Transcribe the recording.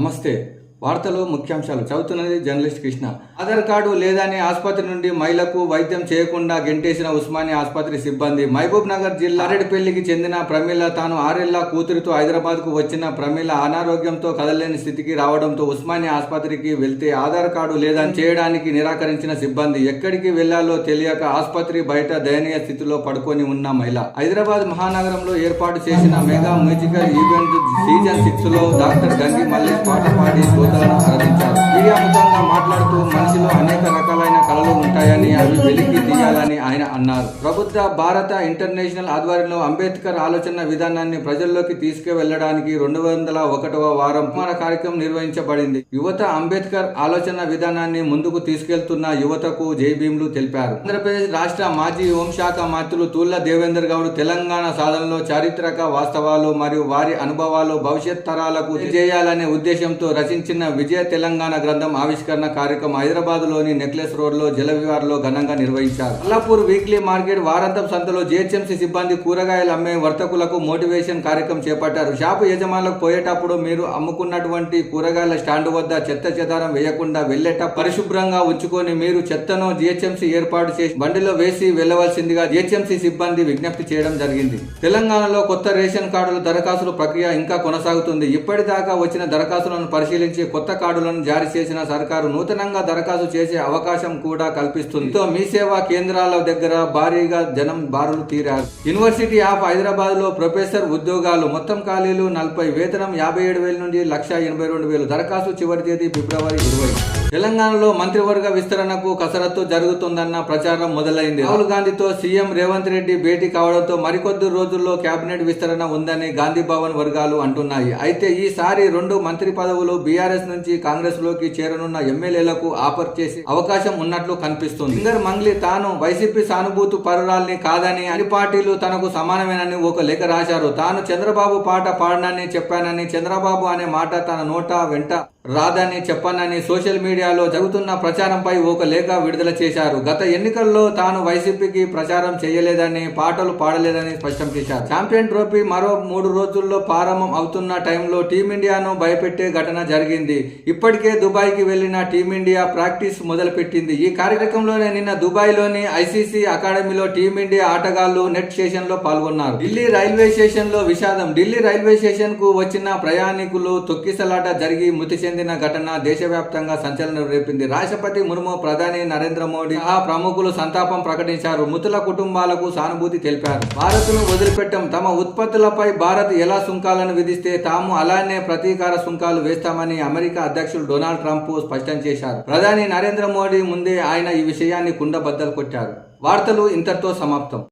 ナマステ వార్తలు ముఖ్యాంశాలు. చదువుతున్నది జర్నలిస్ట్ కృష్ణ. ఆధార్ కార్డు లేదని ఆసుపత్రి నుండి మహిళకు వైద్యం చేయకుండా గెంటేసిన ఉస్మానియా ఆసుపత్రి సిబ్బంది. మహబూబ్ నగర్ జిల్లా అరడిపల్లికి చెందిన ప్రమీల తాను ఆరేళ్ళ కూతురితో హైదరాబాద్కు వచ్చిన ప్రమీల అనారోగ్యంతో కదలలేని స్థితికి రావడంతో ఉస్మానియా ఆసుపత్రికి వెళ్తే ఆధార్ కార్డు లేదని చేయడానికి నిరాకరించిన సిబ్బంది. ఎక్కడికి వెళ్ళాలో తెలియక ఆసుపత్రి బయట దయనీయ స్థితిలో పడుకొని ఉన్న మహిళ. హైదరాబాద్ మహానగరంలో ఏర్పాటు చేసిన మెగా మ్యూజికల్ ఈవెంట్ సీజన్ సిక్స్లో డాక్టర్ గంగి మల్లేష్ పాట పాడి यानी आज बिल्कुल తీయాలని ఆయన అన్నారు. ప్రభుత్వ భారత ఇంటర్నేషనల్ ఆధ్వర్యంలో అంబేద్కర్ ఆలోచన విధానాన్ని ప్రజల్లోకి తీసుకువెళ్ళడానికి రెండు వందల ఒకటవ వారం కుమార కార్యక్రమం నిర్వహించబడింది. యువత అంబేద్కర్ ఆలోచన విధానాన్ని ముందుకు తీసుకెళ్తున్న యువతకు జై తెలిపారు. ఆంధ్రప్రదేశ్ రాష్ట్ర మాజీ హోంశాఖ మంత్రులు తూళ్ళ దేవేందర్ గౌడ్ తెలంగాణ సాధనలో చారిత్రక వాస్తవాలు మరియు వారి అనుభవాలు భవిష్యత్ తరాలకు చేయాలనే ఉద్దేశంతో రచించిన విజయ తెలంగాణ గ్రంథం ఆవిష్కరణ కార్యక్రమం హైదరాబాద్లోని నెక్లెస్ రోడ్లో లో ఘనంగా నిర్వహించారు. అల్లాపూర్ వీక్లీ మార్కెట్ వారాంతం సంతలో జిహెచ్ఎంసీ సిబ్బంది కూరగాయలు అమ్మే వర్తకులకు మోటివేషన్ కార్యక్రమం చేపట్టారు. షాపు యజమానులకు పోయేటప్పుడు మీరు అమ్ముకున్నటువంటి కూరగాయల స్టాండ్ వద్ద చెత్త చెదారం వేయకుండా వెళ్ళేట పరిశుభ్రంగా ఉంచుకొని మీరు చెత్తను జిహెచ్ఎంసీ ఏర్పాటు చేసి బండిలో వేసి వెళ్ళవలసిందిగా జిహెచ్ఎంసీ సిబ్బంది విజ్ఞప్తి చేయడం జరిగింది. తెలంగాణలో కొత్త రేషన్ కార్డుల దరఖాస్తుల ప్రక్రియ ఇంకా కొనసాగుతుంది. ఇప్పటిదాకా వచ్చిన దరఖాస్తులను పరిశీలించి కొత్త కార్డులను జారీ చేసిన సర్కారు నూతనంగా దరఖాస్తు చేసే అవకాశం కూడా కల్పిస్తుంది. మీ సేవా కేంద్రాల దగ్గర భారీగా జనం బారులు తీరారు. యూనివర్సిటీ ఆఫ్ హైదరాబాద్లో ప్రొఫెసర్ ఉద్యోగాలు మొత్తం ఖాళీలు నలభై వేతనం యాభై ఏడు వేల నుండి లక్ష ఎనభై రెండు వేలు దరఖాస్తు చివరి తేదీ ఫిబ్రవరి ఇరవై. తెలంగాణలో మంత్రివర్గ విస్తరణకు కసరత్తు జరుగుతుందన్న ప్రచారం మొదలైంది. రాహుల్ గాంధీతో సీఎం రేవంత్ రెడ్డి భేటీ కావడంతో మరికొద్ది రోజుల్లో కేబినెట్ విస్తరణ ఉందని గాంధీ భవన్ వర్గాలు అంటున్నాయి. అయితే ఈసారి రెండు మంత్రి పదవులు బీఆర్ఎస్ నుంచి కాంగ్రెస్లోకి చేరనున్న ఎమ్మెల్యేలకు ఆఫర్ చేసే అవకాశం ఉన్నట్లు కనిపిస్తుంది. సింగర్ మంగ్లీ తాను వైసీపీ సానుభూతి పరురాల్ని కాదని అన్ని పార్టీలు తనకు సమానమేనని ఒక లేఖ రాశారు. తాను చంద్రబాబు పాట పాడనని చెప్పానని చంద్రబాబు అనే మాట తన నోట వెంట రాదని చెప్పనని సోషల్ మీడియాలో జరుగుతున్న ప్రచారంపై ఒక లేఖ విడుదల చేశారు. గత ఎన్నికల్లో తాను వైసీపీకి ప్రచారం చేయలేదని పాటలు పాడలేదని స్పష్టం చేశారు. ఛాంపియన్ ట్రోఫీ మరో మూడు రోజుల్లో ప్రారంభం అవుతున్న టైంలో టీమిండియాను భయపెట్టే ఘటన జరిగింది. ఇప్పటికే దుబాయ్కి వెళ్ళిన టీమిండియా ప్రాక్టీస్ మొదలుపెట్టింది. ఈ కార్యక్రమంలోనే నిన్న దుబాయ్లోని ఐసీసీ అకాడమీలో టీమిండియా ఆటగాళ్ళు నెట్ స్టేషన్లో పాల్గొన్నారు. ఢిల్లీ రైల్వే స్టేషన్లో విషాదం. ఢిల్లీ రైల్వే స్టేషన్కు వచ్చిన ప్రయాణికులు తొక్కిసలాట జరిగి మృతి చెందిన ఘటన దేశవ్యాప్తంగా సంచలనం రేపింది. రాష్ట్రపతి ముర్ము ప్రధాని నరేంద్ర మోడీ ఆ ప్రముఖులు సంతాపం ప్రకటించారు. మృతుల కుటుంబాలకు సానుభూతి తెలిపారు. భారత్ను వదిలిపెట్టం తమ ఉత్పత్తులపై భారత్ ఎలా సుంకాలను విధిస్తే తాము అలానే ప్రతీకార సుంకాలు వేస్తామని అమెరికా అధ్యక్షుడు డొనాల్డ్ ట్రంప్ స్పష్టం చేశారు. ప్రధాని నరేంద్ర మోడీ ముందే ఆయన ఈ విషయాన్ని కుండబద్దలు కొట్టారు. వార్తలు ఇంతటితో సమాప్తం.